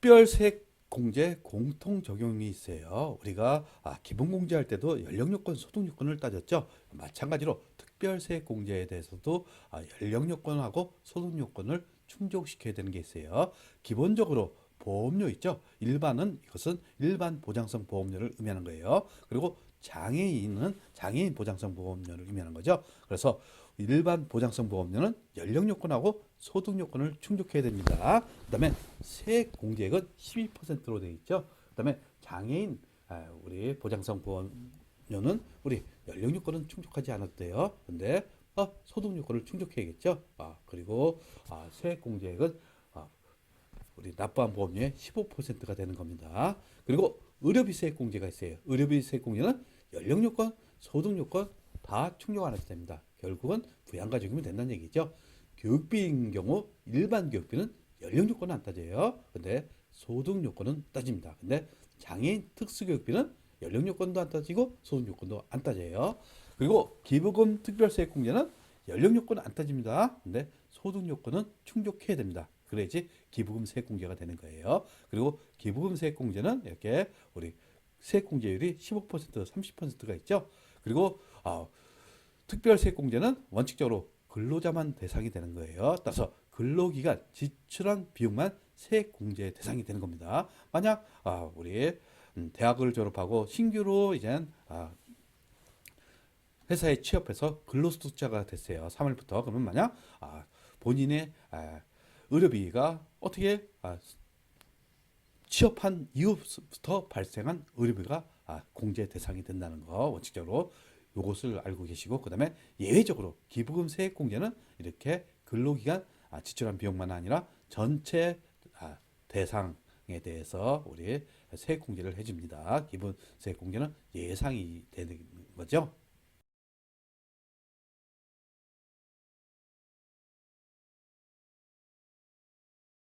특별세액 공제 공통 적용이 있어요. 우리가 아, 기본 공제할 때도 연령 요건, 소득 요건을 따졌죠. 마찬가지로 특별세액 공제에 대해서도 아, 연령 요건하고 소득 요건을 충족시켜야 되는 게 있어요. 기본적으로 보험료 있죠. 일반은 이것은 일반 보장성 보험료를 의미하는 거예요. 그리고 장애인은 장애인 보장성 보험료를 의미하는 거죠. 그래서 일반 보장성 보험료는 연령 요건하고 소득 요건을 충족해야 됩니다. 그다음에 세액 공제액은 12%로 되어 있죠. 그다음에 장애인 아, 우리 보장성 보험료는 우리 연령 요건은 충족하지 않아도 돼요. 근데 어, 소득 요건을 충족해야겠죠. 아, 그리고 아, 세액 공제액은 아, 우리 납부한 보험료의 15%가 되는 겁니다. 그리고 의료비 세액 공제가 있어요. 의료비 세액 공제는 연령 요건, 소득 요건 다 충족 안 해도 됩니다. 결국은 부양가족이면 된다는 얘기죠. 교육비인 경우 일반 교육비는 연령 요건은 안 따져요. 근데 소득 요건은 따집니다. 근데 장애인 특수교육비는 연령 요건도 안 따지고 소득 요건도 안 따져요. 그리고 기부금 특별세액 공제는 연령 요건은 안 따집니다. 근데 소득 요건은 충족해야 됩니다. 그래야지 기부금 세액 공제가 되는 거예요. 그리고 기부금 세액 공제는 이렇게 우리 세액 공제율이 15% 30%가 있죠. 그리고 아, 특별세액 공제는 원칙적으로 근로자만 대상이 되는 거예요. 따라서 근로기간 지출한 비용만 세액 공제 대상이 되는 겁니다. 만약 아, 우리 음, 대학을 졸업하고 신규로 이제 아, 회사에 취업해서 근로소득자가 됐어요. 3월부터 그러면 만약 아, 본인의 아, 의료비가 어떻게 아, 취업한 이후부터 발생한 의료비가 아, 공제 대상이 된다는 거 원칙적으로 요것을 알고 계시고 그다음에 예외적으로 기부금 세액 공제는 이렇게 근로기간 아, 지출한 비용만 아니라 전체 아, 대상에 대해서 우리 세액 공제를 해줍니다. 기본 세액 공제는 예상이 되는 거죠.